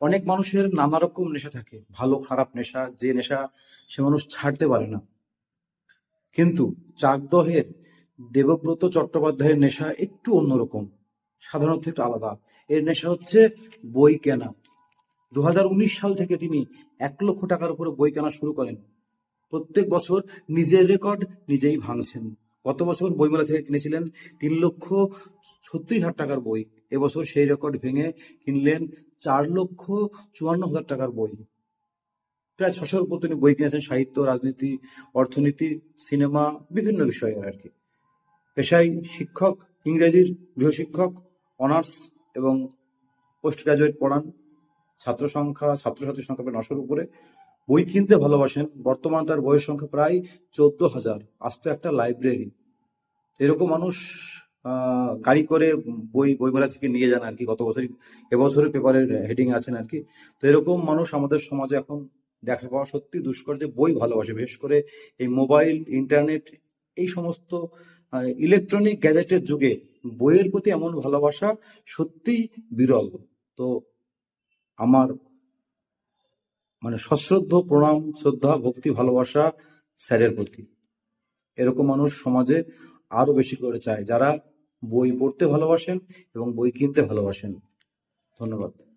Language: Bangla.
অনেক মানুষের নানা রকম নেশা থাকে। ভালো, খারাপ নেশা, যে নেশা সে মানুষ ছাড়তে পারে না। কিন্তু চাকদহের, দেবব্রত চট্টোপাধ্যায়ের নেশা একটু অন্যরকম। সাধারণত একটু আলাদা। এর নেশা হচ্ছে বই কেনা। দু হাজার উনিশ সাল থেকে তিনি এক লক্ষ টাকার উপরে বই কেনা শুরু করেন। প্রত্যেক বছর নিজের রেকর্ড নিজেই ভাঙছেন। গত বছর বইমেলা থেকে কিনেছিলেন তিন লক্ষ ছত্রিশ হাজার টাকার বই। এবছর সেই রেকর্ড ভেঙে কিনলেন চার লক্ষ চুয়ান্ন হাজার টাকার বই। প্রায় ছশোর উপর তিনি বই কিনেছেন, সাহিত্য, রাজনীতি, অর্থনীতি, সিনেমা, বিভিন্ন বিষয়ের আর কি। পেশায় শিক্ষক, ইংরেজির গৃহশিক্ষক, অনার্স এবং পোস্ট গ্রাজুয়েট পড়ান। ছাত্র সংখ্যা, ছাত্রছাত্রীর সংখ্যা প্রায় নশোর উপরে। বই কিনতে ভালোবাসেন, বর্তমান তার বইয়ের সংখ্যা প্রায় চোদ্দ হাজার। আস্ত একটা লাইব্রেরি এরকম মানুষ গাড়ি করে বই, বইমেলা থেকে নিয়ে যান আর কি। গত বছরই এবছরের পেপারের হেডিং আছেন আর কি। তো এরকম মানুষ আমাদের সমাজে এখন দেখা পাওয়া সত্যি দুষ্কর যে বই ভালোবাসে। বিশেষ করে এই মোবাইল ইন্টারনেট এই সমস্ত ইলেকট্রনিক গ্যাজেটের যুগে বইয়ের প্রতি এমন ভালোবাসা সত্যিই বিরল। তো আমার মানে সশ্রদ্ধ, প্রণাম, শ্রদ্ধা, ভক্তি, ভালোবাসা স্যারের প্রতি। এরকম মানুষ সমাজে আরও বেশি করে চায় যারা বই পড়তে ভালোবাসেন এবং বই কিনতে ভালোবাসেন। ধন্যবাদ।